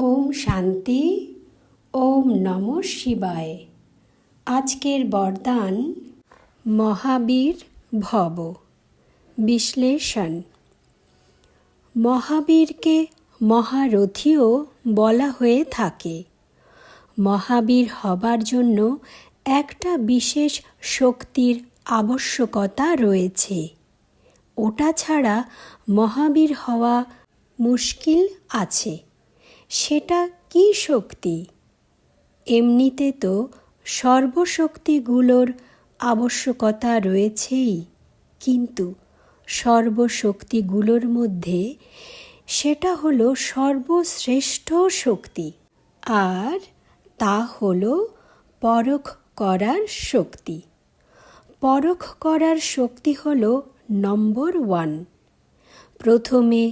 ওম শান্তি, ওম নম শিবায়। আজকের বরদান মহাবীর ভব। বিশ্লেষণ। মহাবীরকে মহারথীও বলা হয়ে থাকে। মহাবীর হবার জন্য একটা বিশেষ শক্তির আবশ্যকতা রয়েছে। ওটা ছাড়া মহাবীর হওয়া মুশকিল আছে। সেটা কি শক্তি? এমনিতে তো সর্বশক্তিগুলোর আবশ্যকতা রয়েছেই, কিন্তু সর্বশক্তিগুলোর মধ্যে সেটা হলো সর্বশ্রেষ্ঠ শক্তি, আর তা হলো পরখ করার শক্তি। পরখ করার শক্তি হলো নম্বর ওয়ান। প্রথমে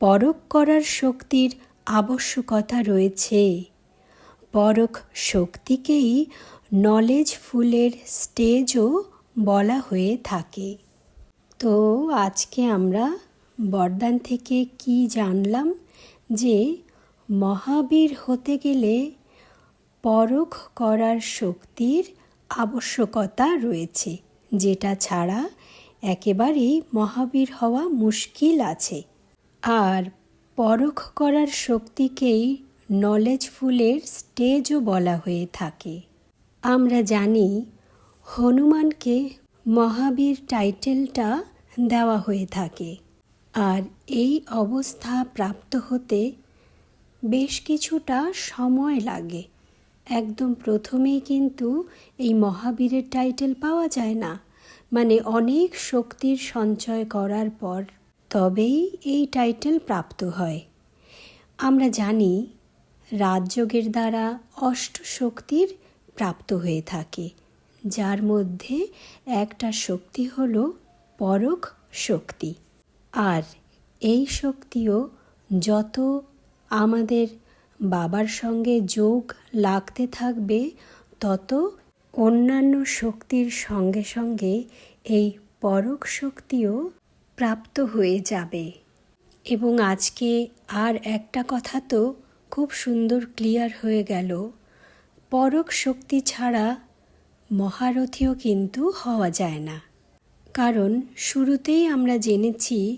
পরখ করার শক্তির আবশ্যকতা রয়েছে। পরখ শক্তিকেই নলেজ ফুলের স্টেজও বলা হয়ে থাকে। তো আজকে আমরা বরদান থেকে কি জানলাম? যে মহাবীর হতে গেলে পরখ করার শক্তির আবশ্যকতা রয়েছে, যেটা ছাড়া একেবারেই মহাবীর হওয়া মুশকিল আছে। আর পরখ করার শক্তিকেই নলেজ ফুলের স্টেজও বলা হয়ে থাকে। আমরা জানি হনুমানকে মহাবীর টাইটেলটা দেওয়া হয়ে থাকে। আর এই অবস্থা প্রাপ্ত হতে বেশ কিছুটা সময় লাগে। একদম প্রথমেই কিন্তু এই মহাবীরের টাইটেল পাওয়া যায় না। মানে অনেক শক্তির সঞ্চয় করার পর তবেই এই টাইটেল প্রাপ্ত হয়। আমরা জানি, রাজযোগের দ্বারা অষ্ট শক্তির প্রাপ্ত হয়ে থাকে, যার মধ্যে একটা শক্তি হল পরক শক্তি। আর এই শক্তিও যত আমাদের বাবার সঙ্গে যোগ লাগতে থাকবে, তত অন্যান্য শক্তির সঙ্গে সঙ্গে এই পরক শক্তিও প্রাপ্ত হয়ে যাবে। এবং আজকে আর একটা কথা তো খুব সুন্দর ক্লিয়ার হয়ে গেল। পরক শক্তি ছাড়া মহারথীও কিন্তু হওয়া যায় না। কারণ শুরুতেই আমরা জেনেছি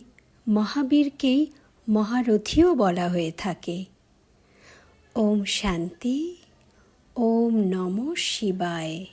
মহাবীরকেই মহারথীও বলা হয়ে থাকে। ওম শান্তি, ওম নম শিবায়।